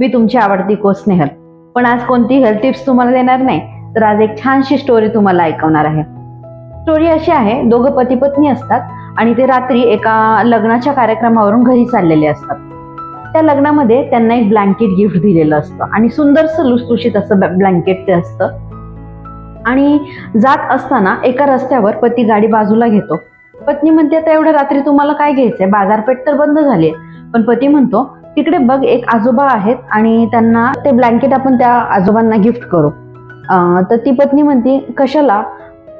मी तुमची आवडती को स्नेहल. पण आज कोणती हेल्थ टिप्स तुम्हाला देणार नाही तर आज एक छानशी स्टोरी तुम्हाला ऐकवणार आहे. स्टोरी अशी आहे दोघं पती पत्नी असतात आणि ते रात्री एका लग्नाच्या कार्यक्रमावरून घरी चाललेले असतात. त्या लग्नामध्ये त्यांना एक ब्लँकेट गिफ्ट दिलेलं असतं आणि सुंदरसं लुसलुशीत असं ब्लँकेट ते असतं. आणि जात असताना एका रस्त्यावर पती गाडी बाजूला घेतो. पत्नी म्हणते आता एवढ्या रात्री तुम्हाला काय घ्यायचंय? बाजारपेठ तर बंद झाली पण पती म्हणतो तिकडे बघ एक आजोबा आहेत आणि त्यांना ते ब्लँकेट आपण त्या आजोबांना गिफ्ट करू. तर ती पत्नी म्हणते कशाला?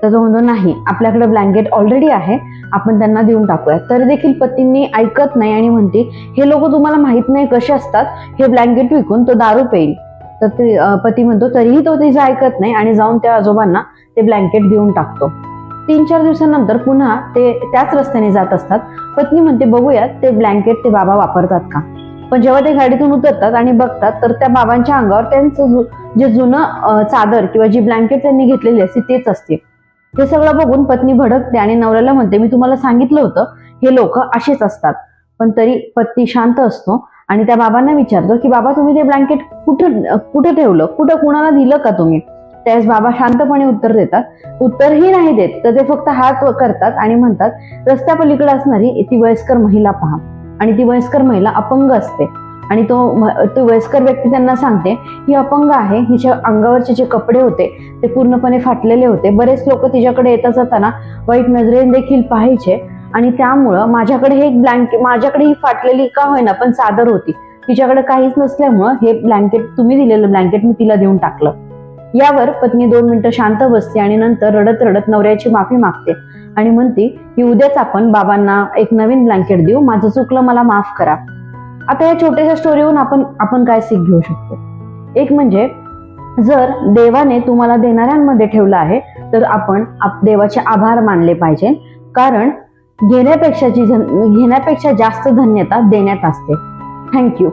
तर तो म्हणतो नाही आपल्याकडे ब्लँकेट ऑलरेडी आहे आपण त्यांना देऊन टाकूया. तर देखील पतींनी ऐकत नाही आणि म्हणते हे लोक तुम्हाला माहीत नाही कसे असतात हे ब्लँकेट विकून तो दारू पेईल. तर ते पती म्हणतो तरीही तो तिचं ऐकत नाही आणि जाऊन त्या आजोबांना ते ब्लँकेट देऊन टाकतो. तीन चार दिवसानंतर पुन्हा ते त्याच रस्त्याने जात असतात. पत्नी म्हणते बघूयात ते ब्लँकेट ते बाबा वापरतात का? पण जेव्हा ते गाडीतून उतरतात आणि बघतात तर त्या बाबांच्या अंगावर त्यांचं जे जुनं चादर किंवा जी ब्लँकेट त्यांनी घेतलेली असते तेच असते. हे सगळं बघून पत्नी भडकते आणि नवऱ्याला म्हणते मी तुम्हाला सांगितलं होतं हे लोक असेच असतात. पण तरी पत्नी शांत असतो आणि त्या बाबांना विचारतो की बाबा तुम्ही ते ब्लँकेट कुठं कुठं ठेवलं? कुठं कुणाला दिलं का तुम्ही? त्यावेळेस बाबा शांतपणे उत्तर देतात. उत्तरही नाही देत तर ते फक्त हात करतात आणि म्हणतात रस्त्यापलीकडे असणारी ती वयस्कर महिला पहा. आणि ती वयस्कर महिला अपंग असते. आणि तो तो वयस्कर व्यक्ती त्यांना सांगते ही अपंग आहे हिच्या अंगावरचे जे कपडे होते ते पूर्णपणे फाटलेले होते. बरेच लोक तिच्याकडे येता जाताना वाईट नजरेने देखील पाहायचे आणि त्यामुळं माझ्याकडे हे ब्लँकेट माझ्याकडे ही फाटलेली का होईना पण चादर होती. तिच्याकडे काहीच नसल्यामुळं हे ब्लँकेट तुम्ही दिलेलं ब्लँकेट मी तिला देऊन टाकलं. यावर पत्नी दोन मिनिटं शांत बसते आणि नंतर रडत रडत नवऱ्याची माफी मागते. आणि म्हणते की उद्याच आपण बाबांना एक नवीन ब्लँकेट देऊ. माझं चुकलं मला माफ करा. आता या छोट्याशा स्टोरीवरून आपण आपण काय सीख घेऊ शकतो? एक म्हणजे जर देवाने तुम्हाला देणाऱ्यांमध्ये ठेवलं आहे तर आपण आप- देवाचे आभार मानले पाहिजे. कारण घेण्यापेक्षाची घेण्यापेक्षा जास्त धन्यता देण्यात असते. थँक्यू